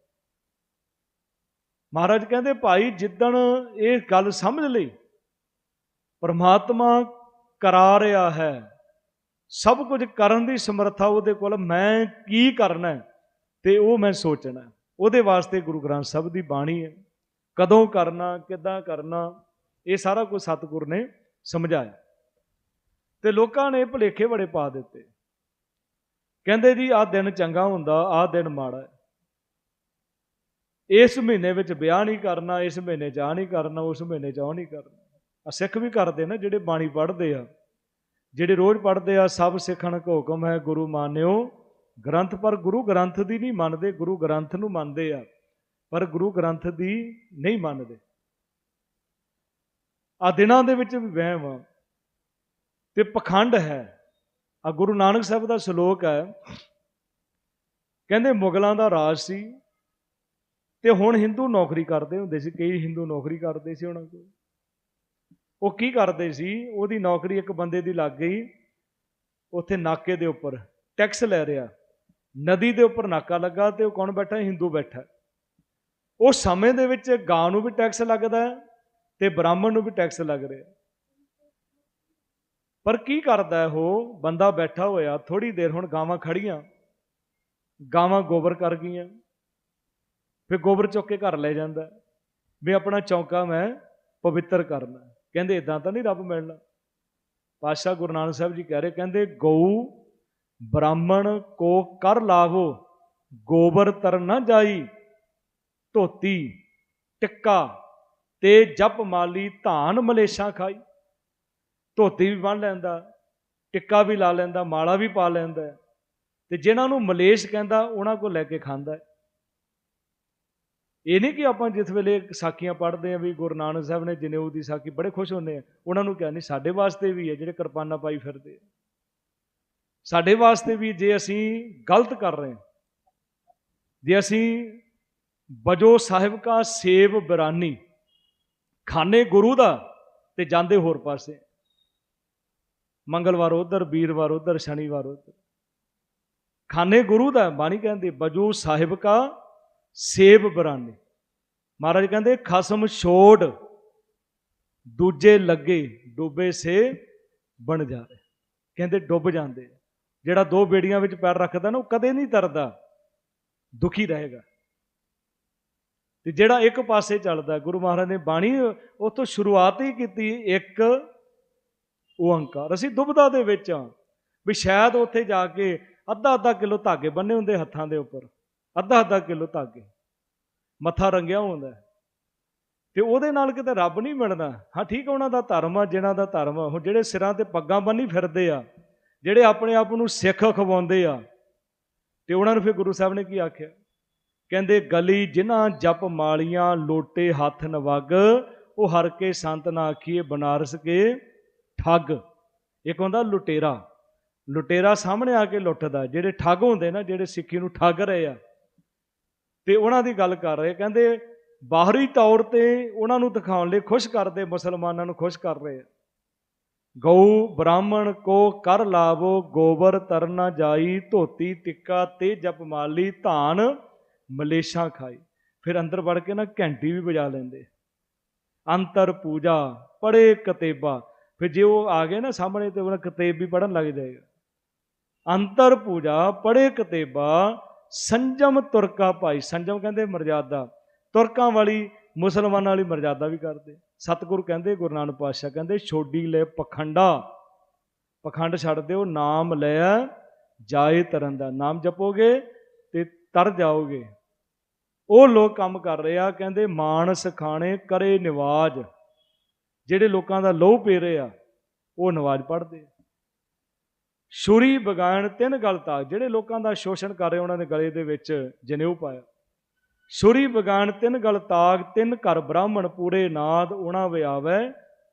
ਮਹਾਰਾਜ ਕਹਿੰਦੇ, ਭਾਈ, ਜਿੱਦਣ ਇਹ ਗੱਲ ਸਮਝ ਲਈ, ਪਰਮਾਤਮਾ ਕਰਾ ਰਿਹਾ ਹੈ, ਸਭ ਕੁਝ ਕਰਨ ਦੀ ਸਮਰੱਥਾ ਉਹਦੇ ਕੋਲ, ਮੈਂ ਕੀ ਕਰਨਾ ਤੇ ਉਹ ਮੈਂ ਸੋਚਣਾ ਉਹਦੇ ਵਾਸਤੇ ਗੁਰੂ ਗ੍ਰੰਥ ਸਾਹਿਬ ਦੀ ਬਾਣੀ ਹੈ। ਕਦੋਂ ਕਰਨਾ, ਕਿੱਦਾਂ ਕਰਨਾ, ਇਹ ਸਾਰਾ ਕੁਝ ਸਤਿਗੁਰ ਨੇ ਸਮਝਾਇਆ। ਤੇ ਲੋਕਾਂ ਨੇ ਭੁਲੇਖੇ ਬੜੇ ਪਾ ਦਿੱਤੇ। ਕਹਿੰਦੇ ਜੀ, ਆਹ ਦਿਨ ਚੰਗਾ ਹੁੰਦਾ, ਆਹ ਦਿਨ ਮਾੜਾ ਇਸ ਮਹੀਨੇ ਵਿੱਚ ਵਿਆਹ ਨਹੀਂ ਕਰਨਾ, ਇਸ ਮਹੀਨੇ 'ਚ ਆਹ ਨਹੀਂ ਕਰਨਾ, ਉਸ ਮਹੀਨੇ 'ਚ ਉਹ ਨਹੀਂ ਕਰਨਾ। ਆ ਸਿੱਖ ਵੀ ਕਰਦੇ ਨਾ ਜਿਹੜੇ ਬਾਣੀ ਪੜ੍ਹਦੇ ਆ। ਜਿਹੜੇ ਰੋਜ਼ ਪੜ੍ਹਦੇ ਆ, ਸਭ ਸਿੱਖਣ ਕੋ ਹੁਕਮ ਹੈ, ਗੁਰੂ ਮਾਨਿਓ ਗ੍ਰੰਥ, ਪਰ ਗੁਰੂ ਗ੍ਰੰਥ ਦੀ ਨਹੀਂ ਮੰਨਦੇ, ਗੁਰੂ ਗ੍ਰੰਥ ਨੂੰ ਮੰਨਦੇ ਆ। ਪਰ ਗੁਰੂ ਗ੍ਰੰਥ ਦੀ ਨਹੀਂ ਮੰਨਦੇ। ਆ ਦਿਨਾਂ ਦੇ ਵਿੱਚ ਵਹਿਮ ਤੇ ਪਖੰਡ ਹੈ। ਆ ਗੁਰੂ ਨਾਨਕ ਸਾਹਿਬ ਦਾ ਸ਼ਲੋਕ ਹੈ। ਕਹਿੰਦੇ, ਮੁਗਲਾਂ ਦਾ ਰਾਜ ਸੀ। ਤੇ ਹੁਣ ਹਿੰਦੂ ਨੌਕਰੀ ਕਰਦੇ ਹੁੰਦੇ ਸੀ। ਕਈ ਹਿੰਦੂ ਨੌਕਰੀ ਕਰਦੇ ਸੀ ਉਹਨਾਂ ਕੋਲ। ਉਹ ਕੀ ਕਰਦੇ ਸੀ? ਉਹਦੀ ਨੌਕਰੀ ਇੱਕ ਬੰਦੇ ਦੀ ਲੱਗ ਗਈ। ਉੱਥੇ ਨਾਕੇ ਦੇ ਉੱਪਰ ਟੈਕਸ ਲੈ ਰਿਹਾ। ਨਦੀ ਦੇ ਉੱਪਰ ਨਾਕਾ ਲੱਗਾ ਤੇ ਉਹ ਕੌਣ ਬੈਠਾ? ਹਿੰਦੂ ਬੈਠਾ। ਉਹ ਸਮੇਂ ਦੇ ਵਿੱਚ ਗਾਂ ਨੂੰ ਵੀ ਟੈਕਸ ਲੱਗਦਾ ਹੈ ਤੇ ਬ੍ਰਾਹਮਣ ਨੂੰ ਵੀ ਟੈਕਸ ਲੱਗ ਰਿਹਾ ਪਰ ਕੀ ਕਰਦਾ ਉਹ? ਬੰਦਾ ਬੈਠਾ ਹੋਇਆ ਥੋੜੀ ਦੇਰ ਹੁਣ ਗਾਵਾਂ ਖੜੀਆਂ ਗਾਵਾਂ ਗੋਬਰ ਕਰ ਗਈਆਂ, ਫਿਰ ਗੋਬਰ ਚੁੱਕ ਕੇ ਘਰ ਲੈ ਜਾਂਦਾ ਵੀ ਆਪਣਾ ਚੌਂਕਾ ਮੈਂ ਪਵਿੱਤਰ ਕਰਨਾ ਕਹਿੰਦੇ ਇਦਾਂ ਤਾਂ ਨਹੀਂ ਰੱਬ ਮਿਲਣਾ। ਪਾਤਸ਼ਾਹ ਗੁਰੂ ਨਾਨਕ ਸਾਹਿਬ ਜੀ ਕਹਿ ਰਹੇ, ਕਹਿੰਦੇ, ਗਊ ਬ੍ਰਾਹਮਣ ਕੋ ਕਰ ਲਾਵੋ, ਗੋਬਰ ਤਰ ਨਾ ਜਾਈ ਧੋਤੀ, ਟਿੱਕਾ ਤੇ ਜਪ ਮਾਲੀ ਧਾਨ ਮਲੇਸ਼ਾਂ ਖਾਈ ਧੋਤੀ ਵੀ ਬੰਨ ਲੈਂਦਾ, ਟਿੱਕਾ ਵੀ ਲਾ ਲੈਂਦਾ, ਮਾਲਾ ਵੀ ਪਾ ਲੈਂਦਾ ਹੈ। ਤੇ ਜਿਨ੍ਹਾਂ ਨੂੰ ਮਲੇਸ਼ ਕਹਿੰਦਾ ਉਹਨਾਂ ਕੋਲ ਲੈ ਕੇ ਖਾਂਦਾ ਇਹ ਨਹੀਂ ਕਿ ਆਪਾਂ ਜਿਸ ਵੇਲੇ ਸਾਖੀਆਂ ਪੜ੍ਹਦੇ ਆ ਵੀ ਗੁਰੂ ਨਾਨਕ ਸਾਹਿਬ ਨੇ ਜਨੇਊ ਦੀ ਸਾਖੀ ਬੜੇ ਖੁਸ਼ ਹੁੰਦੇ ਆ ਉਹਨਾਂ ਨੂੰ ਕਿਹਾ ਨਹੀਂ, ਸਾਡੇ ਵਾਸਤੇ ਵੀ ਹੈ ਜਿਹੜੇ ਕਿਰਪਾਨਾਂ ਪਾਈ ਫਿਰਦੇ ਆ ਸਾਡੇ ਵਾਸਤੇ ਵੀ ਜੇ ਅਸੀਂ ਗਲਤ ਕਰ ਰਹੇ ਜੇ ਅਸੀਂ ਬਜੋ ਸਾਹਿਬ ਕਾ ਸੇਵ ਬਰਾਨੀ, ਖਾਨੇ ਗੁਰੂ ਦਾ ਤੇ ਜਾਂਦੇ ਹੋਰ ਪਾਸੇ। ਮੰਗਲਵਾਰ ਉਧਰ, ਵੀਰਵਾਰ ਉਧਰ, ਸ਼ਨੀਵਾਰ ਉਧਰ। ਖਾਨੇ ਗੁਰੂ ਦਾ ਬਾਣੀ ਕਹਿੰਦੇ, ਬਜੋ ਸਾਹਿਬ ਕਾ ਸੇਬ ਬਰਾਨੀ। ਮਹਾਰਾਜ ਕਹਿੰਦੇ, ਖਸਮ ਛੋੜ, ਦੂਜੇ ਲੱਗੇ ਡੁੱਬੇ ਸੇ ਬਣ ਜਾ ਰਹੇ। ਕਹਿੰਦੇ, ਡੁੱਬ ਜਾਂਦੇ ਜਿਹੜਾ ਦੋ ਬੇੜੀਆਂ ਵਿੱਚ ਪੈਰ ਰੱਖਦਾ ਨਾ, ਉਹ ਕਦੇ ਨਹੀਂ ਤਰਦਾ। ਦੁਖੀ ਰਹੇਗਾ। ਤੇ ਜਿਹੜਾ ਇੱਕ ਪਾਸੇ ਚੱਲਦਾ, ਗੁਰੂ ਮਹਾਰਾਜ ਨੇ ਬਾਣੀ ਉਤੋਂ ਸ਼ੁਰੂਆਤ ਹੀ ਕੀਤੀ ਇੱਕ ਓੰਕਾਰ ਅਸੀਂ ਦੁਬਦਾ ਦੇ ਵਿੱਚ ਆ ਵੀ ਸ਼ਾਇਦ ਉੱਥੇ ਜਾ ਕੇ ਅੱਧਾ ਅੱਧਾ ਕਿਲੋ ਧਾਗੇ ਬੰਨੇ ਹੁੰਦੇ ਹੱਥਾਂ ਦੇ ਉੱਪਰ। ਅੱਧਾ ਅੱਧਾ ਕਿਲੋ ਧਾਗੇ। ਮੱਥਾ ਰੰਗਿਆ ਹੁੰਦਾ ਹੈ। ਤੇ ਉਹਦੇ ਨਾਲ ਕਿਤੇ ਰੱਬ ਨਹੀਂ ਮਿਲਦਾ ਹਾਂ, ਠੀਕ ਹੈ ਉਹਨਾਂ ਦਾ ਧਰਮ ਆ ਜਿਹਨਾਂ ਦਾ ਧਰਮ ਆ। ਹੁਣ ਜਿਹੜੇ ਸਿਰਾਂ ਤੇ ਪੱਗਾਂ ਬੰਨੀ ਫਿਰਦੇ ਆ, ਜਿਹੜੇ ਆਪਣੇ ਆਪ ਨੂੰ ਸਿੱਖ ਖਵਾਉਂਦੇ ਆ, ਤੇ ਉਹਨਾਂ ਨੂੰ ਫਿਰ ਗੁਰੂ ਸਾਹਿਬ ਨੇ ਕੀ ਆਖਿਆ? ਕਹਿੰਦੇ, ਗਲੀ ਜਿਨ੍ਹਾਂ ਜਪ ਮਾਲੀਆਂ ਲੋਟੇ ਹੱਥ ਨਵਗ ਉਹ ਹਰ ਕੇ ਸੰਤ ਨਾ ਆਖੀਏ ਬਨਾਰਸ ਕੇ ਠੱਗ। ਇੱਕ ਹੁੰਦਾ ਲੁਟੇਰਾ। ਲੁਟੇਰਾ ਸਾਹਮਣੇ ਆ ਕੇ ਲੁੱਟਦਾ, ਜਿਹੜੇ ਠੱਗ ਹੁੰਦੇ ਨਾ, ਜਿਹੜੇ ਸਿੱਖੀ ਨੂੰ ਠੱਗ ਰਹੇ ਆ। ਤੇ ਉਹਨਾਂ ਦੀ ਗੱਲ ਕਰ ਰਹੇ ਕਹਿੰਦੇ, ਬਾਹਰੀ ਤੌਰ ਤੇ ਉਹਨਾਂ ਨੂੰ ਦਿਖਾਉਣ ਲਈ ਖੁਸ਼ ਕਰਦੇ, ਮੁਸਲਮਾਨਾਂ ਨੂੰ ਖੁਸ਼ ਕਰ ਰਹੇ ਆ। ਗਊ, ਬ੍ਰਾਹਮਣ ਕੋ ਕਰ ਲਾਵੋ, ਗੋਬਰ ਤਰਨਾ ਜਾਈ, ਧੋਤੀ ਟਿੱਕਾ ਤੇ ਜਪ ਮਾਲੀ ਧਾਨ ਮਲੇਸ਼ਾਂ ਖਾਈ। ਫਿਰ ਅੰਦਰ ਵੜ ਕੇ ਨਾ ਘੰਟੀ ਵੀ ਵਜਾ ਲੈਂਦੇ। ਅੰਤਰ ਪੂਜਾ ਪੜੇ ਕਤੇਬਾ। ਫਿਰ ਜੇ ਉਹ ਆ ਗਏ ਨਾ ਸਾਹਮਣੇ ਤੇ ਉਹਨਾਂ ਕਤੇਬ ਵੀ ਪੜਨ ਲੱਗ ਜਾਏਗਾ। ਅੰਤਰ ਪੂਜਾ ਪੜੇ ਕਤੇਬਾ, ਸੰਜਮ ਤੁਰਕਾ ਭਾਈ। ਸੰਜਮ ਕਹਿੰਦੇ ਮਰਜ਼ਾਦਾ। ਤੁਰਕਾਂ ਵਾਲੀ ਮੁਸਲਮਾਨਾਂ ਵਾਲੀ ਮਰਜ਼ਾਦਾ ਵੀ ਕਰਦੇ। ਸਤਿਗੁਰੂ ਕਹਿੰਦੇ, ਗੁਰੂ ਨਾਨਕ ਪਾਤਸ਼ਾਹ ਕਹਿੰਦੇ, ਛੋਡੀ ਲੈ ਪਖੰਡਾ। ਪਖੰਡ ਛੱਡ ਦਿਓ, ਨਾਮ ਲੈ ਜਾਏ ਤਰਨ ਦਾ। ਨਾਮ ਜਪੋਗੇ ਤੇ ਤਰ ਜਾਓਗੇ। ਉਹ ਲੋਕ ਕੰਮ ਕਰ ਰਹੇ ਆ, ਕਹਿੰਦੇ ਮਾਨਸ ਖਾਣੇ ਕਰੇ ਨਿਵਾਜ। ਜਿਹੜੇ ਲੋਕਾਂ ਦਾ ਲੋਹ ਪੀ ਰਹੇ ਆ, ਉਹ ਨਿਵਾਜ਼ ਪੜ੍ਹਦੇ ਆ। ਛੁਰੀ ਬਗਾਨ ਤਿੰਨ ਗਲ ਤਾਕ ਜਿਹੜੇ ਲੋਕਾਂ ਦਾ ਸ਼ੋਸ਼ਣ ਕਰ ਰਹੇ ਉਹਨਾਂ ਦੇ ਗਲੇ ਦੇ ਵਿੱਚ ਜਨੇਊ ਪਾਇਆ। ਛੁਰੀ ਬਗਾਨ ਤਿੰਨ ਗਲ ਤਾਕ ਤਿੰਨ ਘਰ ਬ੍ਰਾਹਮਣ ਪੂਰੇ ਨਾਦ, ਉਹਨਾਂ ਵਿਆਵੈ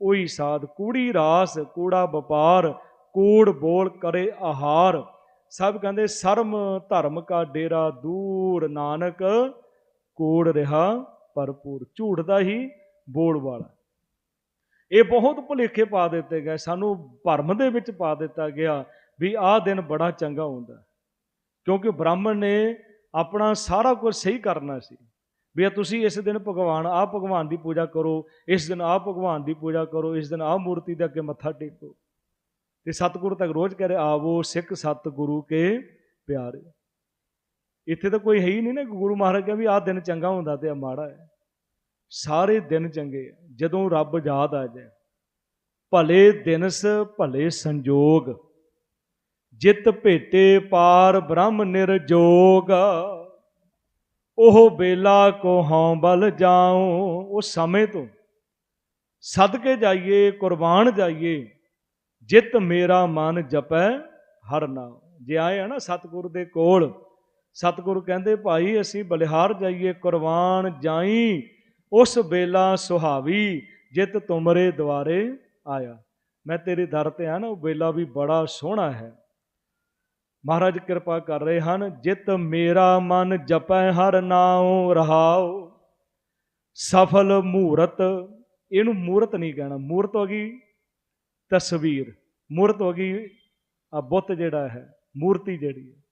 ਉਹੀ ਸਾਧ। ਕੂੜੀ ਰਾਸ, ਕੂੜਾ ਵਪਾਰ, ਕੂੜ ਬੋਲ ਕਰੇ ਆਹਾਰ। ਸਭ ਕਹਿੰਦੇ, ਸਰਮ ਧਰਮ ਕਾ ਡੇਰਾ ਦੂਰ, ਨਾਨਕ ਕੋੜ ਰਿਹਾ, ਭਰਪੂਰ ਝੂਠ ਦਾ ਹੀ ਬੋਲ ਵਾਲਾ ਇਹ ਬਹੁਤ ਭੁਲੇਖੇ ਪਾ ਦਿੱਤੇ ਗਏ। ਸਾਨੂੰ ਭਰਮ ਦੇ ਵਿੱਚ ਪਾ ਦਿੱਤਾ ਗਿਆ ਵੀ ਆਹ ਦਿਨ ਬੜਾ ਚੰਗਾ ਹੁੰਦਾ ਕਿਉਂਕਿ ਬ੍ਰਾਹਮਣ ਨੇ ਆਪਣਾ ਸਾਰਾ ਕੁਝ ਸਹੀ ਕਰਨਾ ਸੀ। ਵੀ ਆ ਤੁਸੀਂ ਇਸ ਦਿਨ ਭਗਵਾਨ, ਆਹ ਭਗਵਾਨ ਦੀ ਪੂਜਾ ਕਰੋ, ਇਸ ਦਿਨ ਆਹ ਭਗਵਾਨ ਦੀ ਪੂਜਾ ਕਰੋ, ਇਸ ਦਿਨ ਆਹ ਮੂਰਤੀ ਦੇ ਅੱਗੇ ਮੱਥਾ ਟੇਕੋ। ਤੇ ਸਤਿਗੁਰੂ ਤੱਕ ਰੋਜ਼ ਕਹ ਰਹੇ, ਆਵੋ ਸਿੱਖ ਸਤਿਗੁਰੂ ਕੇ ਪਿਆਰੇ। ਇੱਥੇ ਤਾਂ ਕੋਈ ਹੈ ਹੀ ਨਹੀਂ ਨਾ, ਗੁਰੂ ਮਹਾਰਾਜ ਕਹਿੰਦੇ ਵੀ ਆਹ ਦਿਨ ਚੰਗਾ ਹੁੰਦਾ ਤੇ ਆ ਮਾੜਾ ਹੈ। ਸਾਰੇ ਦਿਨ ਚੰਗੇ ਆ, ਜਦੋਂ ਰੱਬ ਯਾਦ ਆ ਜਾਏ। ਭਲੇ ਦਿਨਸ ਭਲੇ ਸੰਜੋਗ, ਜਿਤ ਭੇਟੇ ਪਾਰ ਬ੍ਰਹਮ ਨਿਰਜੋਗ। ਉਹ ਬੇਲਾ ਕੋ ਹਉ ਬਲ ਜਾਉ, ਉਹ ਸਮੇਂ ਤੋਂ। ਸਦਕੇ ਜਾਈਏ, ਕੁਰਬਾਨ ਜਾਈਏ, ਜਿਤ ਮੇਰਾ ਮਨ ਜਪੈ ਹਰ ਨਾਮ ਜੇ ਆਏ ਆ ਨਾ ਸਤਿਗੁਰ ਦੇ ਕੋਲ ਸਤਿਗੁਰੂ ਕਹਿੰਦੇ, ਭਾਈ, ਅਸੀਂ ਬਲਿਹਾਰ ਜਾਈਏ, ਕੁਰਬਾਨ ਜਾਈ, ਉਸ ਬੇਲਾ ਸੁਹਾਵੀ, ਜਿਤ ਤੁਮਰੇ ਦੁਆਰੇ ਆਇਆ। ਮੈਂ ਤੇਰੇ ਦਰ ਤੇ ਆ ਨਾ, ਉਹ ਬੇਲਾ ਵੀ ਬੜਾ ਸੋਹਣਾ ਹੈ। ਮਹਾਰਾਜ ਕਿਰਪਾ ਕਰ ਰਹੇ ਹਨ, ਜਿਤ ਮੇਰਾ ਮਨ ਜਪੈ, ਹਰ ਨਾਉ ਰਹਾਉ। ਸਫਲ ਮੂਰਤ, ਇਹਨੂੰ ਮੂਰਤ ਨਹੀਂ ਕਹਿਣਾ, ਮੂਰਤ ਹੋ ਗਈ ਤਸਵੀਰ, ਮੂਰਤ ਹੋ ਗਈ ਆ ਬੁੱਤ ਜਿਹੜਾ ਹੈ, ਮੂਰਤੀ ਜਿਹੜੀ ਹੈ।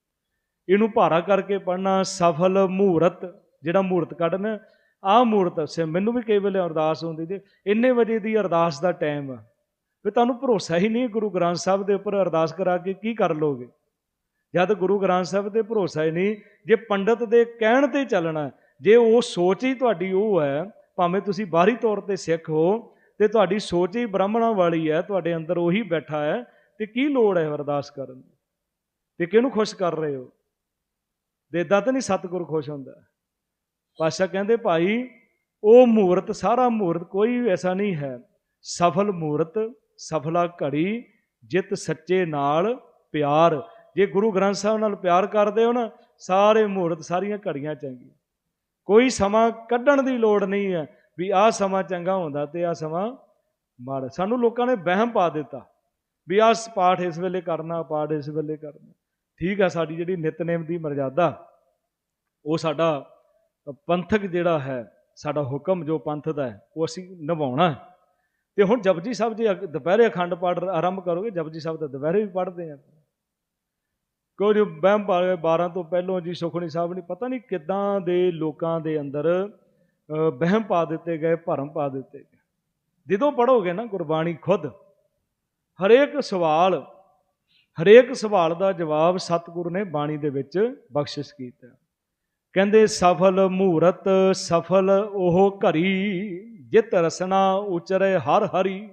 ਇਹਨੂੰ ਭਾਰਾ ਕਰਕੇ ਪੜਨਾ ਸਫਲ ਮੂਰਤ, ਜਿਹੜਾ ਮੂਰਤ ਕੱਢਣਾ ਆ ਮੂਰਤ ਸੇ ਮੈਨੂੰ ਵੀ ਕਈ ਵੇਲੇ ਅਰਦਾਸ ਹੁੰਦੀ ਜੀ, ਇੰਨੇ ਵਜੇ ਦੀ ਅਰਦਾਸ ਦਾ ਟਾਈਮ ਆ। ਵੀ ਤੁਹਾਨੂੰ ਭਰੋਸਾ ਹੀ ਨਹੀਂ ਗੁਰੂ ਗ੍ਰੰਥ ਸਾਹਿਬ ਦੇ ਉੱਪਰ ਅਰਦਾਸ ਕਰਾ ਕੇ ਕੀ ਕਰ ਲੋਗੇ? ਜਦ ਗੁਰੂ ਗ੍ਰੰਥ ਸਾਹਿਬ ਤੇ ਭਰੋਸਾ ਹੀ ਨਹੀਂ, ਜੇ ਪੰਡਤ ਦੇ ਕਹਿਣ ਤੇ ਚੱਲਣਾ, ਜੇ ਉਹ ਸੋਚ ਹੀ ਤੁਹਾਡੀ ਉਹ ਹੈ, ਭਾਵੇਂ ਤੁਸੀਂ ਬਾਹਰੀ ਤੌਰ ਤੇ ਸਿੱਖ ਹੋ, ਤੇ ਤੁਹਾਡੀ ਸੋਚ ਹੀ ਬ੍ਰਾਹਮਣਾਂ ਵਾਲੀ ਹੈ, ਤੁਹਾਡੇ ਅੰਦਰ ਉਹੀ ਬੈਠਾ ਹੈ, ਤੇ ਕੀ ਲੋੜ ਹੈ ਅਰਦਾਸ ਕਰਨ ਦੀ? ਤੇ ਕਿਹਨੂੰ ਖੁਸ਼ ਕਰ ਰਹੇ ਹੋ? ਤੇ ਏਦਾਂ ਤਾਂ ਨਹੀਂ ਸਤਿਗੁਰ ਖੁਸ਼ ਹੁੰਦਾ। ਪਾਸ਼ਾ ਕਹਿੰਦੇ, ਭਾਈ, ਉਹ ਮੂਰਤ, ਸਾਰਾ ਮੂਰਤ ਕੋਈ ਐਸਾ ਨਹੀਂ ਹੈ। ਸਫਲ ਮੂਰਤ, ਸਫਲਾ ਘੜੀ, ਜਿਤ ਸੱਚੇ ਨਾਲ ਪਿਆਰ। ਜੇ ਗੁਰੂ ਗ੍ਰੰਥ ਸਾਹਿਬ ਨਾਲ ਪਿਆਰ ਕਰਦੇ ਹੋ ਨਾ, ਸਾਰੇ ਮੂਰਤ ਸਾਰੀਆਂ ਘੜੀਆਂ ਚੰਗੀਆਂ। ਕੋਈ ਸਮਾਂ ਕੱਢਣ ਦੀ ਲੋੜ ਨਹੀਂ ਹੈ ਵੀ ਆਹ ਸਮਾਂ ਚੰਗਾ ਹੁੰਦਾ ਤੇ ਆਹ ਸਮਾਂ ਮਾੜਾ। ਸਾਨੂੰ ਲੋਕਾਂ ਨੇ ਵਹਿਮ ਪਾ ਦਿੱਤਾ ਵੀ ਆਹ ਪਾਠ ਇਸ ਵੇਲੇ ਕਰਨਾ, ਪਾਠ ਇਸ ਵੇਲੇ ਕਰਨਾ। ਠੀਕ ਆ ਸਾਡੀ ਜਿਹੜੀ ਨਿਤਨੇਮ ਦੀ ਮਰਜ਼ਾਦਾ ਉਹ ਸਾਡਾ ਪੰਥਕ ਜਿਹੜਾ ਹੈ ਸਾਡਾ ਹੁਕਮ ਜੋ ਪੰਥ ਦਾ ਹੈ ਉਹ ਅਸੀਂ ਨਿਭਾਉਣਾ ਹੈ। ਤੇ ਹੁਣ ਜਪਜੀ ਸਾਹਿਬ ਜੀ ਅਗ- ਦੁਪਹਿਰੇ ਅਖੰਡ ਪਾਠ ਆਰੰਭ ਕਰੋਗੇ ਜਪਜੀ ਸਾਹਿਬ ਤਾਂ ਦੁਪਹਿਰੇ ਵੀ ਪੜ੍ਹਦੇ ਆ। ਕੁਝ ਵਹਿਮ ਪਾ ਗਏ 12 ਤੋਂ ਪਹਿਲੋਂ ਜੀ ਸੁਖਣੀ ਸਾਹਿਬ ਨੇ ਪਤਾ ਨਹੀਂ ਕਿੱਦਾਂ ਦੇ ਲੋਕਾਂ ਦੇ ਅੰਦਰ ਅਹ, ਵਹਿਮ ਪਾ ਦਿੱਤੇ ਗਏ ਭਰਮ ਪਾ ਦਿੱਤੇ ਗਏ। ਜਦੋਂ ਪੜੋਗੇ ਨਾ ਗੁਰਬਾਣੀ ਖੁਦ ਹਰੇਕ ਸਵਾਲ ਹਰੇਕ ਸਵਾਲ ਦਾ ਜਵਾਬ ਸਤਿਗੁਰੂ ਨੇ ਬਾਣੀ ਦੇ ਵਿੱਚ ਬਖਸ਼ਿਸ਼ ਕੀਤਾ। ਕਹਿੰਦੇ, ਸਫਲ ਮੂਰਤ ਸਫਲ ਉਹ ਘਰੀ ਜਿਤ ਰਸਨਾ ਉਚਰੇ ਹਰ ਹਰੀ।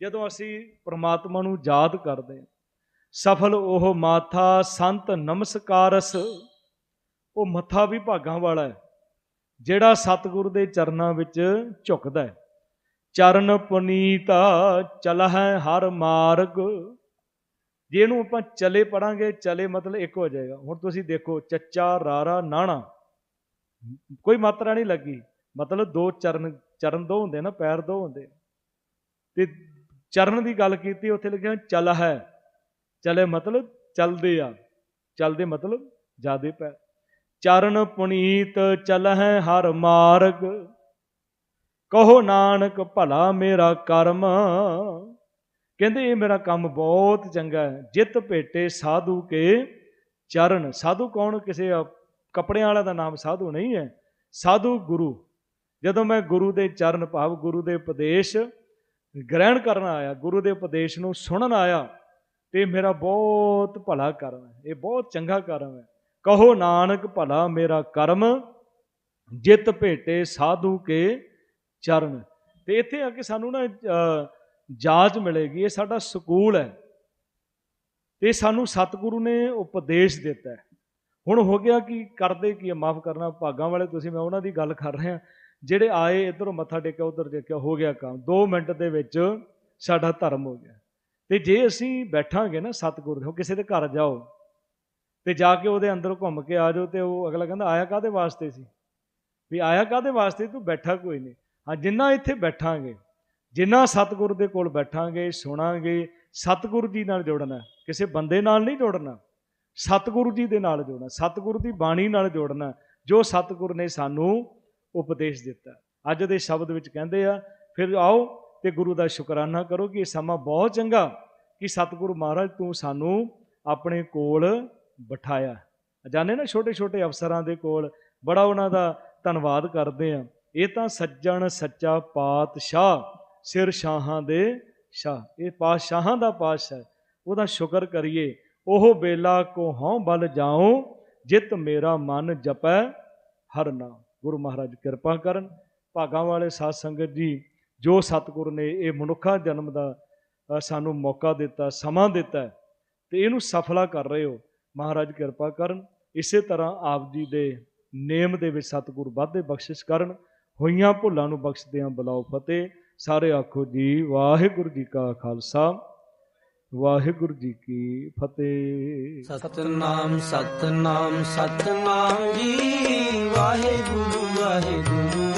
ਜਦੋਂ ਅਸੀਂ ਪ੍ਰਮਾਤਮਾ ਨੂੰ ਯਾਦ ਕਰਦੇ ਸਫਲ ਉਹ ਮਾਥਾ ਸੰਤ ਨਮਸਕਾਰਸ। ਉਹ ਮੱਥਾ ਵੀ ਭਾਗਾਂ ਵਾਲਾ ਹੈ, ਜਿਹੜਾ ਸਤਿਗੁਰ ਦੇ ਚਰਨਾਂ ਵਿੱਚ ਝੁਕਦਾ ਹੈ। ਚਰਨ ਪੁਨੀਤਾ ਚਲਹਿ ਹਰ ਮਾਰਗ ਜੇ ਇਹਨੂੰ ਆਪਾਂ ਚਲੇ ਪੜਾਂਗੇ, ਚਲੇ ਮਤਲਬ ਇੱਕ ਹੋ ਜਾਏਗਾ। ਹੁਣ ਤੁਸੀਂ ਦੇਖੋ, ਚੱਚਾ, ਰਾਰਾ, ਨਾਣਾ। ਕੋਈ ਮਾਤਰਾ ਨਹੀਂ ਲੱਗੀ। ਮਤਲਬ ਦੋ ਚਰਨ ਚਰਨ ਦੋ ਹੁੰਦੇ ਨਾ, ਪੈਰ ਦੋ ਹੁੰਦੇ। ਤੇ ਚਰਨ ਦੀ ਗੱਲ ਕੀਤੀ, ਉੱਥੇ ਲਿਖਿਆ ਚਲ ਹੈ। ਚਲੇ ਮਤਲਬ ਚਲਦੇ ਆ। ਚਲਦੇ ਮਤਲਬ ਜਾਦੇ ਪੈਰ। ਚਰਨ ਪੁਨੀਤ ਚਲਹਿ ਹਰ ਮਾਰਗ। ਕਹੋ ਨਾਨਕ ਭਲਾ ਮੇਰਾ ਕਰਮ। ਕਹਿੰਦੇ, ਇਹ ਮੇਰਾ ਕੰਮ ਬਹੁਤ ਚੰਗਾ ਹੈ। ਜਿੱਤ ਭੇਟੇ ਸਾਧੂ ਕੇ ਚਰਨ। ਸਾਧੂ ਕੌਣ? ਕਿਸੇ ਕੱਪੜਿਆਂ ਵਾਲਾ ਦਾ ਨਾਮ ਸਾਧੂ ਨਹੀਂ ਹੈ। ਸਾਧੂ ਗੁਰੂ। ਜਦੋਂ ਮੈਂ ਗੁਰੂ ਦੇ ਚਰਨ ਭਾਵ, ਗੁਰੂ ਦੇ ਉਪਦੇਸ਼ ਗ੍ਰਹਿਣ ਕਰਨ ਆਇਆ, ਗੁਰੂ ਦੇ ਉਪਦੇਸ਼ ਨੂੰ ਸੁਣਨ ਆਇਆ, ਤੇ ਮੇਰਾ ਬਹੁਤ ਭਲਾ ਕਰਮ ਹੈ। ਇਹ ਬਹੁਤ ਚੰਗਾ ਕਰਮ ਹੈ। ਕਹੋ ਨਾਨਕ, ਭਲਾ ਮੇਰਾ ਕਰਮ, ਜਿਤ ਭੇਟੇ ਸਾਧੂ ਕੇ ਚਰਨ। ਤੇ ਇੱਥੇ ਆ ਕੇ ਸਾਨੂੰ ਨਾ ਜਾਚ ਮਿਲੇਗੀ, ਇਹ ਸਾਡਾ ਸਕੂਲ ਹੈ। ਤੇ ਸਾਨੂੰ ਸਤਿਗੁਰੂ ਨੇ ਉਪਦੇਸ਼ ਦਿੱਤਾ ਹੁਣ ਹੋ ਗਿਆ ਕਿ ਕਰਦੇ ਕੀ ਮਾਫ ਕਰਨਾ, ਭਾਗਾਂ ਵਾਲੇ ਤੁਸੀਂ, ਮੈਂ ਉਹਨਾਂ ਦੀ ਗੱਲ ਕਰ ਰਿਹਾ। ਜਿਹੜੇ ਆਏ ਇਧਰੋਂ ਮੱਥਾ ਟੇਕਿਆ, ਉਧਰ ਦੇਖਿਆ, ਹੋ ਗਿਆ ਕੰਮ। 2 ਮਿੰਟ ਦੇ ਵਿੱਚ ਸਾਡਾ ਧਰਮ ਹੋ ਗਿਆ। ਤੇ ਜੇ ਅਸੀਂ ਬੈਠਾਂਗੇ ਨਾ ਸਤਿਗੁਰ ਦੇ ਕਿਸੇ ਦੇ ਘਰ ਜਾਓ, ਤੇ ਜਾ ਕੇ ਉਹਦੇ ਅੰਦਰ ਘੁੰਮ ਕੇ ਆ ਜਾਓ ਤੇ ਉਹ ਅਗਲਾ ਕਹਿੰਦਾ, ਆਇਆ ਕਾਦੇ ਵਾਸਤੇ ਸੀ? ਵੀ ਆਇਆ ਕਾਦੇ ਵਾਸਤੇ? ਤੂੰ ਬੈਠਾ ਕੋਈ ਨਹੀਂ। ਹਾਂ, ਜਿੰਨਾ ਇੱਥੇ ਬੈਠਾਂਗੇ ਜਿੰਨਾ ਸਤਿਗੁਰ ਦੇ ਕੋਲ ਬੈਠਾਂਗੇ, ਸੁਣਾਂਗੇ, ਸਤਿਗੁਰੂ ਜੀ ਨਾਲ ਜੋੜਨਾ ਕਿਸੇ ਬੰਦੇ ਨਾਲ ਨਹੀਂ ਜੋੜਨਾ। ਸਤਿਗੁਰੂ ਜੀ ਦੇ ਨਾਲ ਜੋੜਨਾ, ਸਤਿਗੁਰੂ ਦੀ ਬਾਣੀ ਨਾਲ ਜੋੜਨਾ ਜੋ ਸਤਿਗੁਰ ਨੇ ਸਾਨੂੰ ਉਪਦੇਸ਼ ਦਿੱਤਾ। ਅੱਜ ਦੇ ਸ਼ਬਦ ਵਿੱਚ ਕਹਿੰਦੇ ਆ, ਫਿਰ ਆਓ ਤੇ ਗੁਰੂ ਦਾ ਸ਼ੁਕਰਾਨਾ ਕਰੋ ਕਿ ਇਹ ਸਮਾਂ ਬਹੁਤ ਚੰਗਾ ਕਿ ਸਤਿਗੁਰੂ ਮਹਾਰਾਜ ਤੂੰ ਸਾਨੂੰ ਆਪਣੇ ਕੋਲ ਬਿਠਾਇਆ ਜਾਣੇ ਨਾ ਛੋਟੇ ਛੋਟੇ ਅਫਸਰਾਂ ਦੇ ਕੋਲ, ਬੜਾ ਉਹਨਾਂ ਦਾ ਧੰਨਵਾਦ ਕਰਦੇ ਆ। ਇਹ ਤਾਂ ਸੱਜਣ, ਸੱਚਾ ਪਾਤਸ਼ਾਹ ਸਿਰ ਸ਼ਾਹਾਂ ਦੇ ਸ਼ਾਹ। ਇਹ ਪਾਤਸ਼ਾਹਾਂ ਦਾ ਪਾਤਸ਼ਾਹ ਉਹਦਾ ਸ਼ੁਕਰ ਕਰੀਏ ਉਹ ਬੇਲਾ ਕੋ ਹਉ ਬਲ ਜਾਉ ਜਿਤ ਮੇਰਾ ਮਨ ਜਪੈ ਹਰ ਨਾਮ। ਗੁਰੂ ਮਹਾਰਾਜ ਕਿਰਪਾ ਕਰਨ। ਭਾਗਾਂ ਵਾਲੇ ਸਾਧ ਸੰਗਤ ਜੀ ਜੋ ਸਤਿਗੁਰ ਨੇ ਇਹ ਮਨੁੱਖਾ ਜਨਮ ਦਾ ਸਾਨੂੰ ਮੌਕਾ ਦਿੱਤਾ ਸਮਾਂ ਦਿੱਤਾ ਹੈ, ਤੇ ਇਹਨੂੰ ਸਫਲਾ ਕਰ ਰਹੇ ਹੋ। ਮਹਾਰਾਜ ਕਿਰਪਾ ਕਰਨ। ਇਸੇ ਤਰ੍ਹਾਂ ਆਪ ਜੀ ਦੇ ਨੇਮ ਦੇ ਵਿੱਚ ਸਤਿਗੁਰ ਵਾਧੇ ਬਖਸ਼ਿਸ਼ ਕਰਨ। ਹੋਈਆਂ ਭੁੱਲਾਂ ਨੂੰ ਬਖਸ਼ਦਿਆਂ ਬਲਾਓ ਫਤਿਹ। ਸਾਰੇ ਆਖੋ ਜੀ, ਵਾਹਿਗੁਰੂ ਜੀ ਕਾ ਖਾਲਸਾ, ਵਾਹਿਗੁਰੂ ਜੀ ਕੀ ਫਤਿਹ। ਸਤਨਾਮ ਸਤਨਾਮ ਸਤਨਾਮ ਜੀ, ਵਾਹਿਗੁਰੂ ਵਾਹਿਗੁਰੂ।